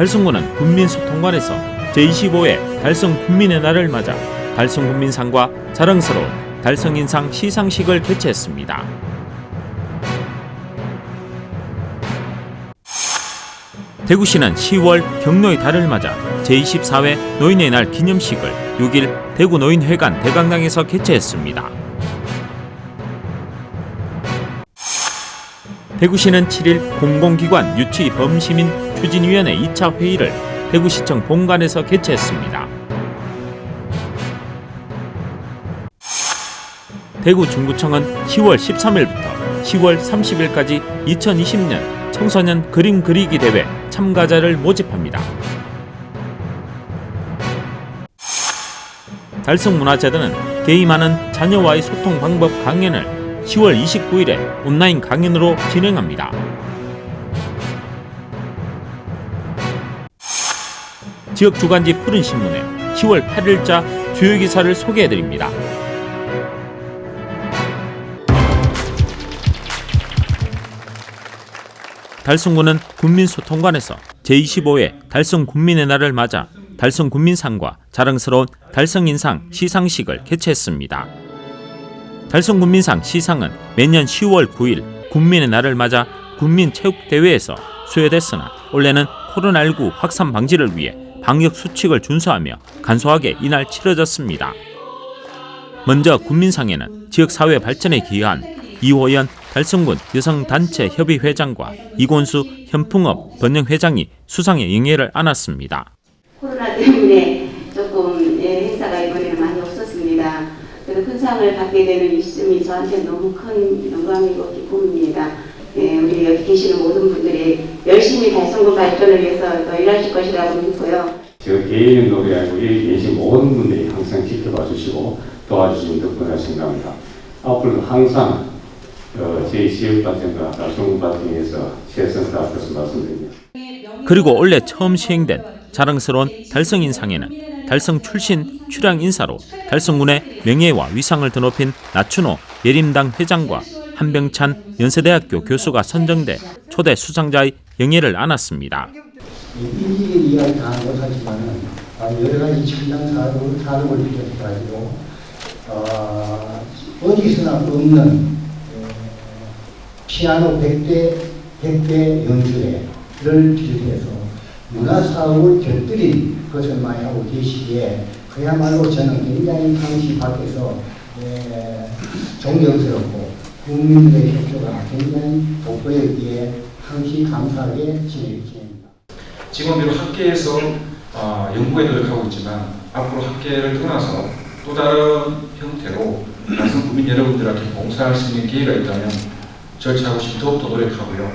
달성군은 국민소통관에서 제25회 달성 국민의 날을 맞아 달성 국민상과 자랑스러운 달성인상 시상식을 개최했습니다. 대구시는 10월 경로의 달을 맞아 제24회 노인의 날 기념식을 6일 대구 노인회관 대강당에서 개최했습니다. 대구시는 7일 공공기관 유치 범시민 추진위원회 2차 회의를 대구시청 본관에서 개최했습니다. 대구 중구청은 10월 13일부터 10월 30일까지 2020년 청소년 그림 그리기 대회 참가자를 모집합니다. 달성문화재단은 게임하는 자녀와의 소통 방법 강연을 10월 29일에 온라인 강연으로 진행합니다. 지역 주간지 푸른 신문에 10월 8일자 주요 기사를 소개해 드립니다. 달성군은 국민소통관에서 제25회 달성 국민의 날을 맞아 달성 국민상과 자랑스러운 달성인상 시상식을 개최했습니다. 달성 국민상 시상은 매년 10월 9일 국민의 날을 맞아 국민체육대회에서 수여됐으나 올해는 코로나19 확산 방지를 위해 방역 수칙을 준수하며 간소하게 이날 치러졌습니다. 먼저 국민상에는 지역사회 발전에 기여한 이호연 달성군 여성단체 협의회장과 이곤수 현풍업 번영회장이 수상의 영예를 안았습니다. 코로나 때문에 조금 예, 행사가 이번에는 많이 없었습니다. 그래서 큰 상을 받게 되는 이 시점이 저한테 너무 큰 영광이고 기쁨입니다. 예, 우리 여기 계시는 모든 분들이 열심히 달성군 발전을 위해서 더 일하실 것이라고 믿고요. 저 개인의 노래 아니고 여기 계신 모든 분들이 항상 지켜봐 주시고 도와주시는 덕분이라 생각합니다. 앞으로도 항상 어, 저희 지역발전과 달성발전에서 최선을 다할 것을 말씀드립니다. 그리고 올해 처음 시행된 자랑스러운 달성인상에는 달성 출신 출양 인사로 달성군의 명예와 위상을 드높인 나춘호 예림당 회장과 한병찬 연세대학교 교수가 선정돼 초대 수상자의 영예를 안았습니다. 이야기 다 아, 여러 가지 첨단 산업을, 산업을 비롯해가지고 어, 어디서나 없는 어, 피아노 100대, 100대 연주회를 비롯해서 문화사업을 곁들인 것을 많이 하고 계시기에 그야말로 저는 굉장히 당시 밖에서 예, 존경스럽고 국민들의 협조가 굉장히 돋보였기에 항시 감사하게 지내고 지냅니다. 지금 비록 학계에서 어, 연구에 노력하고 있지만 앞으로 학계를 떠나서 또 다른 형태로 다른 국민 여러분들한테 봉사할 수 있는 기회가 있다면 절차하고 더욱더 노력하고요.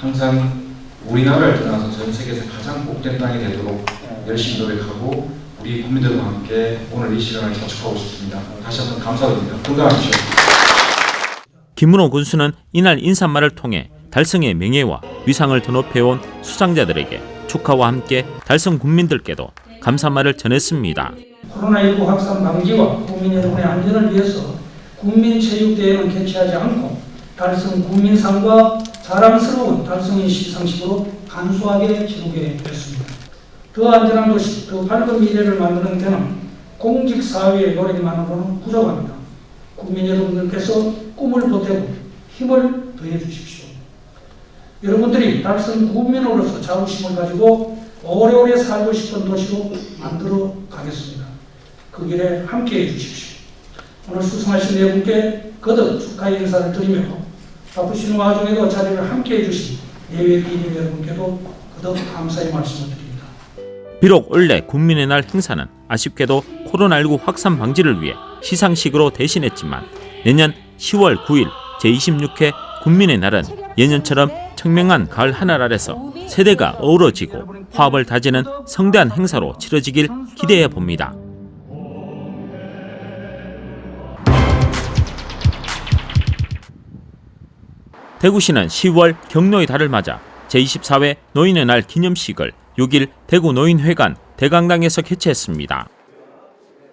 항상 우리나라를 떠나서 전 세계에서 가장 복된 땅이 되도록 열심히 노력하고 우리 국민들과 함께 오늘 이 시간을 자축하고 싶습니다. 다시 한번 감사드립니다. 건강하십시오. 김문호 군수는 이날 인사말을 통해 달성의 명예와 위상을 드높여온 수상자들에게 축하와 함께 달성 국민들께도 감사말을 전했습니다. 코로나19 확산 방지와 국민 여러분의 안전을 위해서 국민체육대회는 개최하지 않고 달성 국민상과 자랑스러운 달성인 시상식으로 간소하게 치르게 됐습니다. 더 안전한 도시, 더 밝은 미래를 만드는 데는 공직사회의 노력만으로는 부족합니다. 국민 여러분들께서 꿈을 보태고 힘을 더해 주십시오. 여러분들이 달성 국민으로서 자부심을 가지고 오래오래 살고 싶은 도시로 만들어 가겠습니다. 그 길에 함께해 주십시오. 오늘 수상하신 네 분께 거듭 축하의 인사를 드리며 바쁘신 와중에도 자리를 함께 해 주신 예외 기님 여러분께도 거듭 감사의 말씀을 드립니다. 비록 올해 국민의 날 행사는 아쉽게도 코로나19 확산 방지를 위해 시상식으로 대신했지만 내년 10월 9일 제26회 국민의 날은 예년처럼 청명한 가을 하늘 아래서 세대가 어우러지고 화합을 다지는 성대한 행사로 치러지길 기대해 봅니다. 대구시는 10월 경로의 달을 맞아 제24회 노인의 날 기념식을 6일 대구 노인회관 대강당에서 개최했습니다.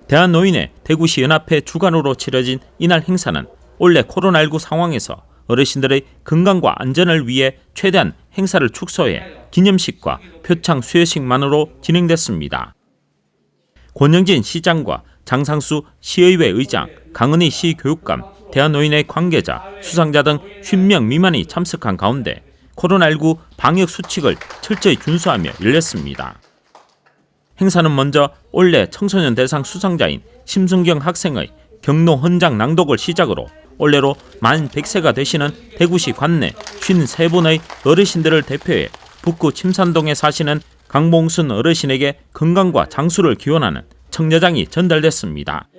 대한노인회 대구시 연합회 주관으로 치러진 이날 행사는 올해 코로나19 상황에서 어르신들의 건강과 안전을 위해 최대한 행사를 축소해 기념식과 표창 수여식만으로 진행됐습니다. 권영진 시장과 장상수 시의회 의장, 강은희 시 교육감, 대한노인회 관계자, 수상자 등 50명 미만이 참석한 가운데 코로나19 방역 수칙을 철저히 준수하며 열렸습니다. 행사는 먼저 올해 청소년 대상 수상자인 심승경 학생의 경로 헌장 낭독을 시작으로 올해로 만 100세가 되시는 대구시 관내 53분의 어르신들을 대표해 북구 침산동에 사시는 강봉순 어르신에게 건강과 장수를 기원하는 청려장이 전달됐습니다.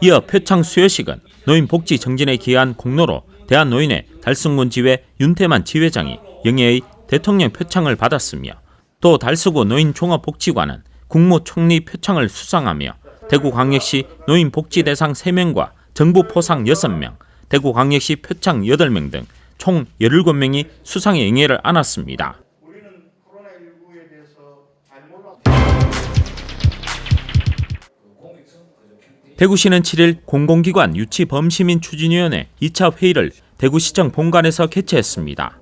이어 표창 수여식은 노인 복지 정진에 기여한 공로로 대한노인회 달승군 지회 윤태만 지회장이 영예의 대통령 표창을 받았으며 또 달서구 노인종합복지관은 국무총리 표창을 수상하며 대구광역시 노인복지 대상 3명과 정부 포상 6명, 대구광역시 표창 8명 등 총 17명이 수상의 영예를 안았습니다. 대구시는 7일 공공기관 유치범시민 추진위원회 2차 회의를 대구시청 본관에서 개최했습니다.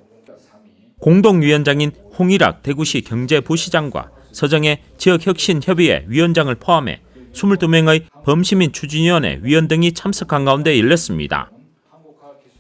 공동위원장인 홍일학 대구시 경제부시장과 서정의 지역혁신협의회 위원장을 포함해 22명의 범시민 추진위원회 위원 등이 참석한 가운데 열렸습니다.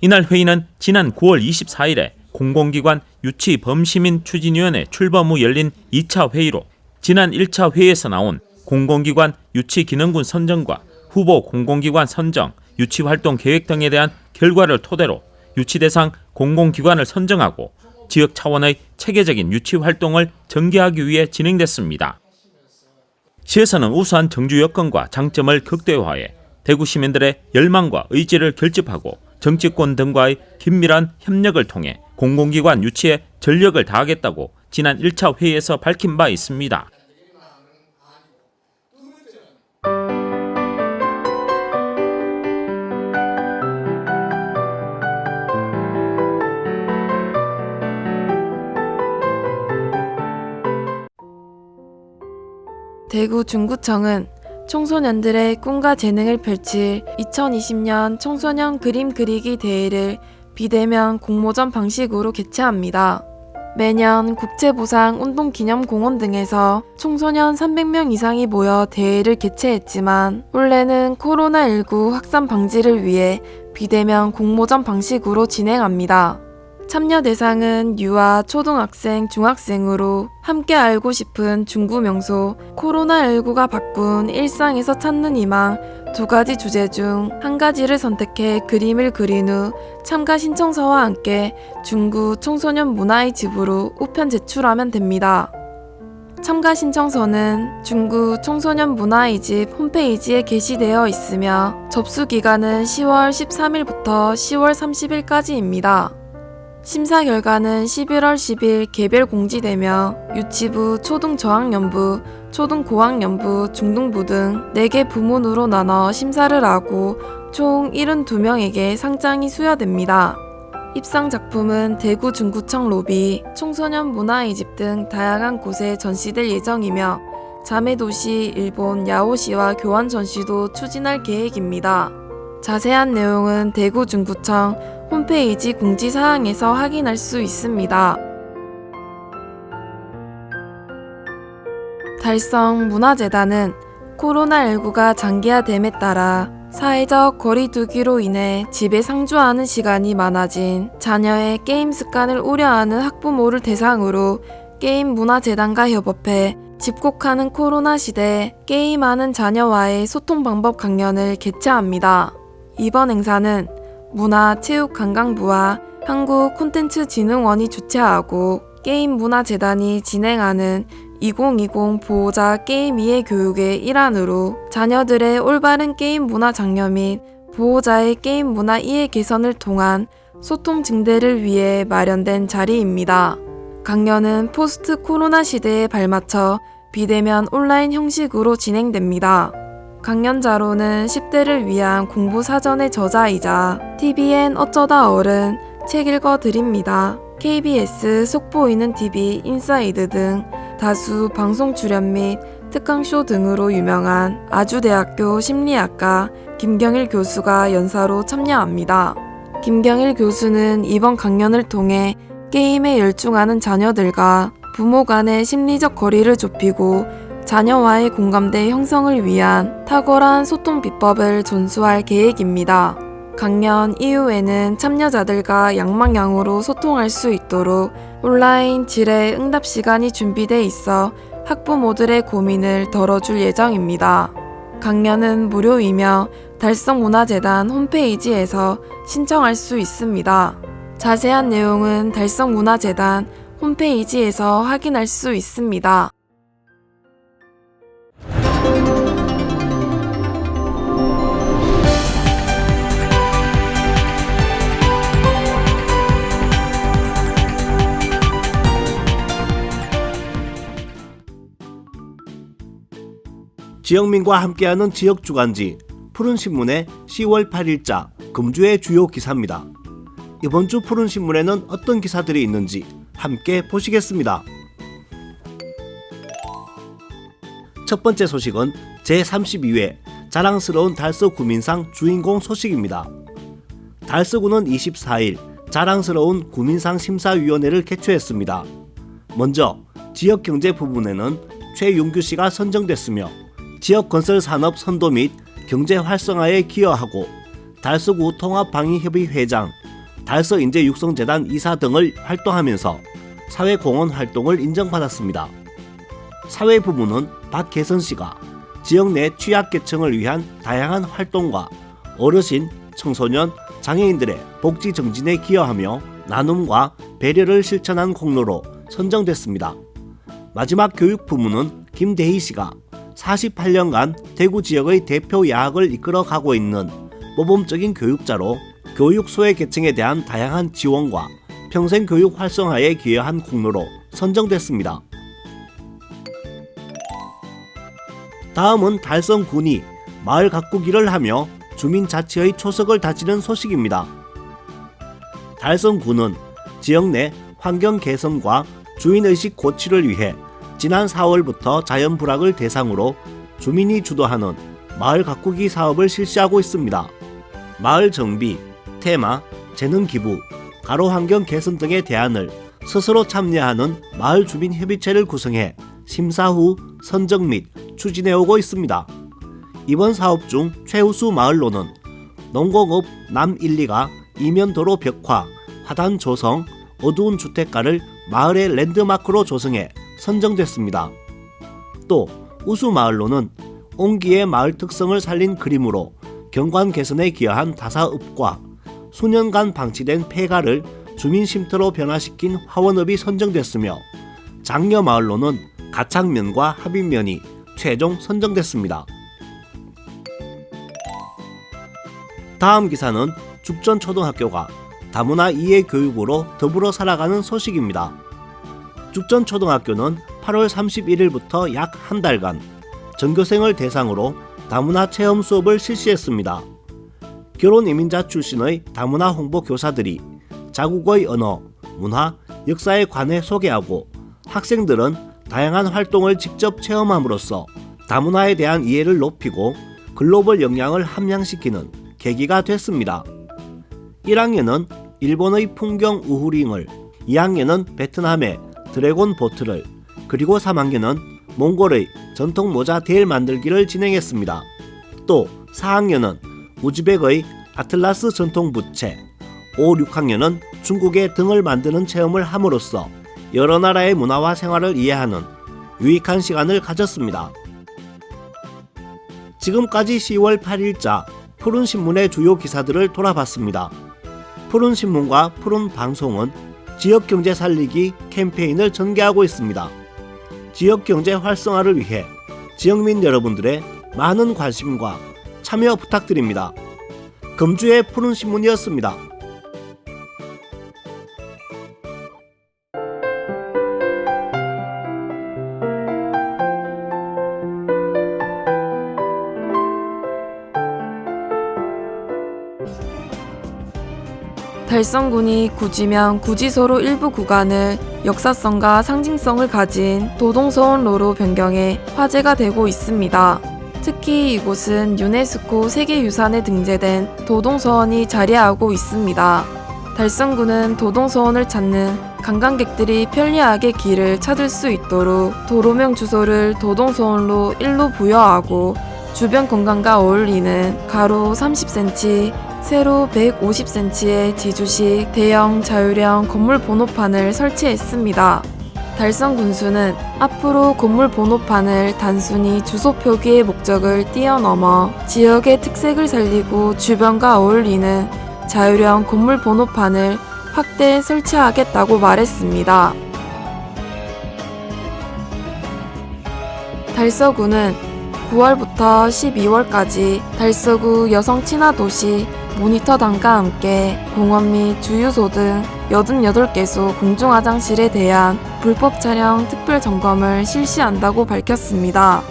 이날 회의는 지난 9월 24일에 공공기관 유치 범시민 추진위원회 출범 후 열린 2차 회의로 지난 1차 회의에서 나온 공공기관 유치 기능군 선정과 후보 공공기관 선정, 유치 활동 계획 등에 대한 결과를 토대로 유치 대상 공공기관을 선정하고 지역 차원의 체계적인 유치 활동을 전개하기 위해 진행됐습니다. 시에서는 우수한 정주 여건과 장점을 극대화해 대구 시민들의 열망과 의지를 결집하고 정치권 등과의 긴밀한 협력을 통해 공공기관 유치에 전력을 다하겠다고 지난 1차 회의에서 밝힌 바 있습니다. 대구 중구청은 청소년들의 꿈과 재능을 펼칠 2020년 청소년 그림 그리기 대회를 비대면 공모전 방식으로 개최합니다. 매년 국제보상 운동기념공원 등에서 청소년 300명 이상이 모여 대회를 개최했지만 올해는 코로나19 확산 방지를 위해 비대면 공모전 방식으로 진행합니다. 참여 대상은 유아, 초등학생, 중학생으로 함께 알고 싶은 중구 명소, 코로나19가 바꾼 일상에서 찾는 희망 두 가지 주제 중 한 가지를 선택해 그림을 그린 후 참가 신청서와 함께 중구 청소년 문화의 집으로 우편 제출하면 됩니다. 참가 신청서는 중구 청소년 문화의 집 홈페이지에 게시되어 있으며 접수 기간은 10월 13일부터 10월 30일까지입니다. 심사 결과는 11월 10일 개별 공지되며 유치부, 초등 저학년부, 초등 고학년부, 중등부 등 4개 부문으로 나눠 심사를 하고 총 72명에게 상장이 수여됩니다. 입상 작품은 대구 중구청 로비, 청소년 문화의 집 등 다양한 곳에 전시될 예정이며 자매도시 일본 야오시와 교환 전시도 추진할 계획입니다. 자세한 내용은 대구 중구청 홈페이지 공지사항에서 확인할 수 있습니다. 달성 문화재단은 코로나19가 장기화됨에 따라 사회적 거리두기로 인해 집에 상주하는 시간이 많아진 자녀의 게임 습관을 우려하는 학부모를 대상으로 게임 문화재단과 협업해 집콕하는 코로나 시대 게임하는 자녀와의 소통 방법 강연을 개최합니다. 이번 행사는 문화체육관광부와 한국콘텐츠진흥원이 주최하고 게임문화재단이 진행하는 2020 보호자 게임 이해 교육의 일환으로 자녀들의 올바른 게임 문화 장려 및 보호자의 게임 문화 이해 개선을 통한 소통 증대를 위해 마련된 자리입니다. 강연은 포스트 코로나 시대에 발맞춰 비대면 온라인 형식으로 진행됩니다. 강연자로는 10대를 위한 공부 사전의 저자이자 TVN 어쩌다 어른 책 읽어 드립니다. KBS 속보이는 TV 인사이드 등 다수 방송 출연 및 특강쇼 등으로 유명한 아주대학교 심리학과 김경일 교수가 연사로 참여합니다. 김경일 교수는 이번 강연을 통해 게임에 열중하는 자녀들과 부모 간의 심리적 거리를 좁히고 자녀와의 공감대 형성을 위한 탁월한 소통 비법을 전수할 계획입니다. 강연 이후에는 참여자들과 양방향으로 소통할 수 있도록 온라인 질의 응답 시간이 준비돼 있어 학부모들의 고민을 덜어줄 예정입니다. 강연은 무료이며 달성문화재단 홈페이지에서 신청할 수 있습니다. 자세한 내용은 달성문화재단 홈페이지에서 확인할 수 있습니다. 지영민과 함께하는 지역 주간지 푸른 신문의 10월 8일자 금주의 주요 기사입니다. 이번 주 푸른 신문에는 어떤 기사들이 있는지 함께 보시겠습니다. 첫 번째 소식은 제32회 자랑스러운 달서 구민상 주인공 소식입니다. 달서구는 24일 자랑스러운 구민상 심사위원회를 개최했습니다. 먼저 지역 경제 부분에는 최윤규 씨가 선정됐으며 지역 건설 산업 선도 및 경제 활성화에 기여하고 달서구 통합방위협의 회장, 달서 인재 육성 재단 이사 등을 활동하면서 사회 공헌 활동을 인정받았습니다. 사회 부문은 박혜선 씨가 지역 내 취약계층을 위한 다양한 활동과 어르신, 청소년, 장애인들의 복지 정진에 기여하며 나눔과 배려를 실천한 공로로 선정됐습니다. 마지막 교육 부문은 김대희 씨가 48년간 대구 지역의 대표 야학을 이끌어 가고 있는 모범적인 교육자로 교육 소외 계층에 대한 다양한 지원과 평생 교육 활성화에 기여한 공로로 선정됐습니다. 다음은 달성군이 마을 가꾸기를 하며 주민 자치의 초석을 다지는 소식입니다. 달성군은 지역 내 환경 개선과 주인의식 고취를 위해 지난 4월부터 자연 불황을 대상으로 주민이 주도하는 마을 가꾸기 사업을 실시하고 있습니다. 마을 정비, 테마, 재능 기부, 가로 환경 개선 등의 대안을 스스로 참여하는 마을 주민 협의체를 구성해 심사 후 선정 및 추진해 오고 있습니다. 이번 사업 중 최우수 마을로는 농공업 남 1, 2가 이면도로 벽화, 화단 조성, 어두운 주택가를 마을의 랜드마크로 조성해 선정됐습니다. 또 우수 마을로는 옹기의 마을 특성을 살린 그림으로 경관 개선에 기여한 다사읍과 수년간 방치된 폐가를 주민 쉼터로 변화시킨 화원읍이 선정됐으며 장려 마을로는 가창면과 합인면이 최종 선정됐습니다. 다음 기사는 죽전초등학교가 다문화 이해 교육으로 더불어 살아가는 소식입니다. 죽전 초등학교는 8월 31일부터 약 한 달간 전교생을 대상으로 다문화 체험 수업을 실시했습니다. 결혼 이민자 출신의 다문화 홍보 교사들이 자국의 언어, 문화, 역사에 관해 소개하고 학생들은 다양한 활동을 직접 체험함으로써 다문화에 대한 이해를 높이고 글로벌 역량을 함양시키는 계기가 됐습니다. 1학년은 일본의 풍경 우후링을, 2학년은 베트남의 드래곤 보트를, 그리고 3학년은 몽골의 전통 모자 대일 만들기를 진행했습니다. 또 4학년은 우즈벡의 아틀라스 전통 부채, 5, 6학년은 중국의 등을 만드는 체험을 함으로써 여러 나라의 문화와 생활을 이해하는 유익한 시간을 가졌습니다. 지금까지 10월 8일자 푸른 신문의 주요 기사들을 돌아봤습니다. 푸른 신문과 푸른 방송은 지역 경제 살리기 캠페인을 전개하고 있습니다. 지역 경제 활성화를 위해 지역민 여러분들의 많은 관심과 참여 부탁드립니다. 금주의 푸른 신문이었습니다. 달성군이 구지면 구지소로 일부 구간을 역사성과 상징성을 가진 도동서원로로 변경해 화제가 되고 있습니다. 특히 이곳은 유네스코 세계유산에 등재된 도동서원이 자리하고 있습니다. 달성군은 도동서원을 찾는 관광객들이 편리하게 길을 찾을 수 있도록 도로명 주소를 도동서원로 1로 부여하고 주변 공간과 어울리는 가로 30cm, 세로 150cm의 지주식 대형 자유형 건물 번호판을 설치했습니다. 달성 군수는 앞으로 건물 번호판을 단순히 주소 표기의 목적을 뛰어넘어 지역의 특색을 살리고 주변과 어울리는 자유형 건물 번호판을 확대 설치하겠다고 말했습니다. 달서구는 9월부터 12월까지 달서구 여성 친화 도시 모니터단과 함께 공원 및 주유소 등 88개소 공중화장실에 대한 불법 촬영 특별 점검을 실시한다고 밝혔습니다.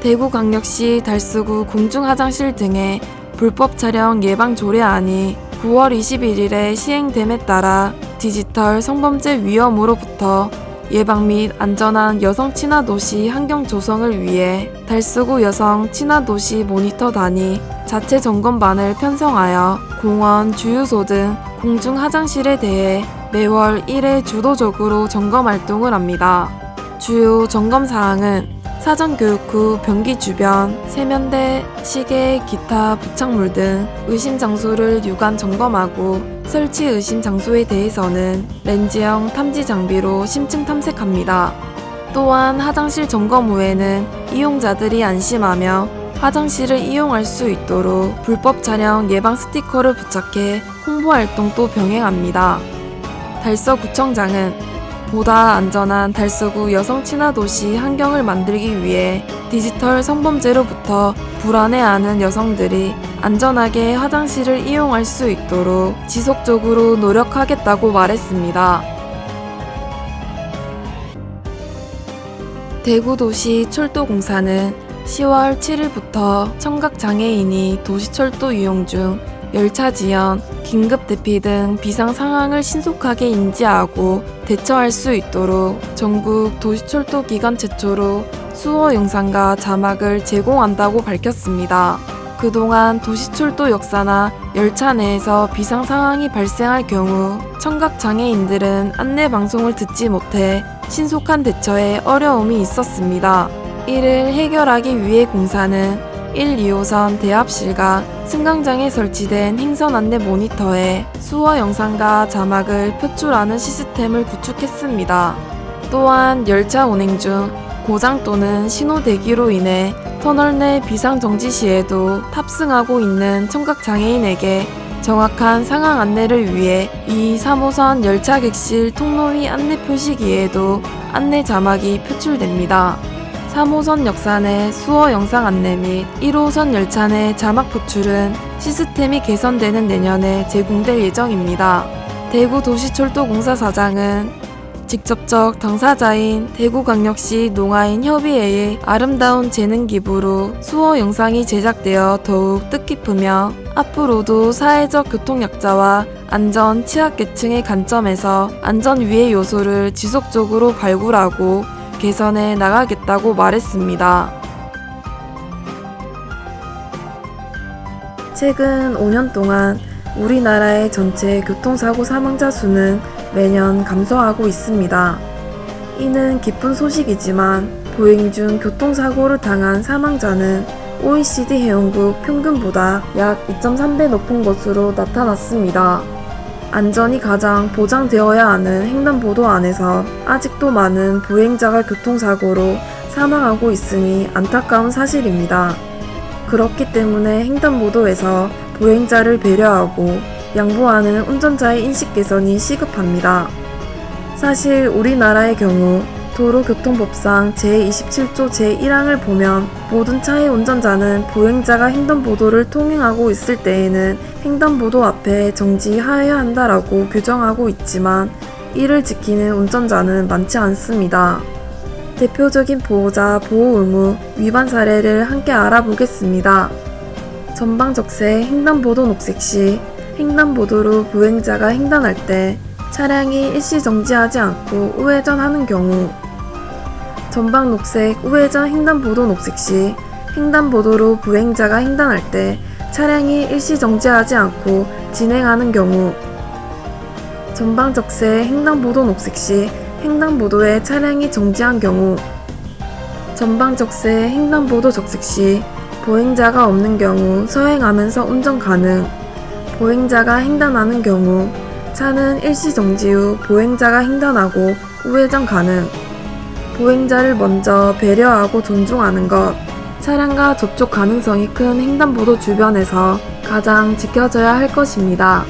대구광역시 달서구 공중화장실 등의 불법 촬영 예방 조례안이 9월 21일에 시행됨에 따라 디지털 성범죄 위험으로부터 예방 및 안전한 여성 친화 도시 환경 조성을 위해 달서구 여성 친화 도시 모니터단이 자체 점검반을 편성하여 공원, 주유소 등 공중 화장실에 대해 매월 1회 주도적으로 점검 활동을 합니다. 주요 점검 사항은 사전 교육 후 변기 주변, 세면대, 시계, 기타, 부착물 등 의심 장소를 유관 점검하고 설치 의심 장소에 대해서는 렌즈형 탐지 장비로 심층 탐색합니다. 또한 화장실 점검 후에는 이용자들이 안심하며 화장실을 이용할 수 있도록 불법 촬영 예방 스티커를 부착해 홍보 활동도 병행합니다. 달서구청장은 보다 안전한 달서구 여성 친화 도시 환경을 만들기 위해 디지털 성범죄로부터 불안해하는 여성들이 안전하게 화장실을 이용할 수 있도록 지속적으로 노력하겠다고 말했습니다. 대구도시 철도공사는 10월 7일부터 청각장애인이 도시철도 이용 중 열차 지연, 긴급 대피 등 비상 상황을 신속하게 인지하고 대처할 수 있도록 전국 도시철도 기관 최초로 수어 영상과 자막을 제공한다고 밝혔습니다. 그동안 도시철도 역사나 열차 내에서 비상 상황이 발생할 경우 청각 장애인들은 안내 방송을 듣지 못해 신속한 대처에 어려움이 있었습니다. 이를 해결하기 위해 공사는 1, 2호선 대합실과 승강장에 설치된 행선 안내 모니터에 수어 영상과 자막을 표출하는 시스템을 구축했습니다. 또한 열차 운행 중 고장 또는 신호 대기로 인해 터널 내 비상 정지 시에도 탑승하고 있는 청각 장애인에게 정확한 상황 안내를 위해 2, 3호선 열차 객실 통로 위 안내 표시기에도 안내 자막이 표출됩니다. 3호선 역사 내 수어 영상 안내 및 1호선 열차 내 자막 표출은 시스템이 개선되는 내년에 제공될 예정입니다. 대구 도시철도공사 사장은 직접적 당사자인 대구광역시 농아인 협의회의 아름다운 재능 기부로 수어 영상이 제작되어 더욱 뜻깊으며 앞으로도 사회적 교통약자와 안전 취약계층의 관점에서 안전 위의 요소를 지속적으로 발굴하고 개선해 나가겠다고 말했습니다. 최근 5년 동안 우리나라의 전체 교통사고 사망자 수는 매년 감소하고 있습니다. 이는 기쁜 소식이지만 보행 중 교통사고를 당한 사망자는 OECD 회원국 평균보다 약 2.3배 높은 것으로 나타났습니다. 안전이 가장 보장되어야 하는 횡단보도 안에서 아직도 많은 보행자가 교통사고로 사망하고 있으니 안타까운 사실입니다. 그렇기 때문에 횡단보도에서 보행자를 배려하고 양보하는 운전자의 인식 개선이 시급합니다. 사실 우리나라의 경우 도로교통법상 제27조 제1항을 보면 모든 차의 운전자는 보행자가 횡단보도를 통행하고 있을 때에는 횡단보도 앞에 정지하여야 한다라고 규정하고 있지만 이를 지키는 운전자는 많지 않습니다. 대표적인 보호자 보호 의무 위반 사례를 함께 알아보겠습니다. 전방적세 횡단보도 녹색 시 횡단보도로 보행자가 횡단할 때 차량이 일시 정지하지 않고 우회전하는 경우 전방 녹색 우회전 횡단보도 녹색 시 횡단보도로 보행자가 횡단할 때 차량이 일시 정지하지 않고 진행하는 경우. 전방 적세 횡단보도 녹색 시 횡단보도에 차량이 정지한 경우. 전방 적세 횡단보도 적색 시 보행자가 없는 경우 서행하면서 운전 가능. 보행자가 횡단하는 경우 차는 일시 정지 후 보행자가 횡단하고 우회전 가능 보행자를 먼저 배려하고 존중하는 것 차량과 접촉 가능성이 큰 횡단보도 주변에서 가장 지켜져야 할 것입니다.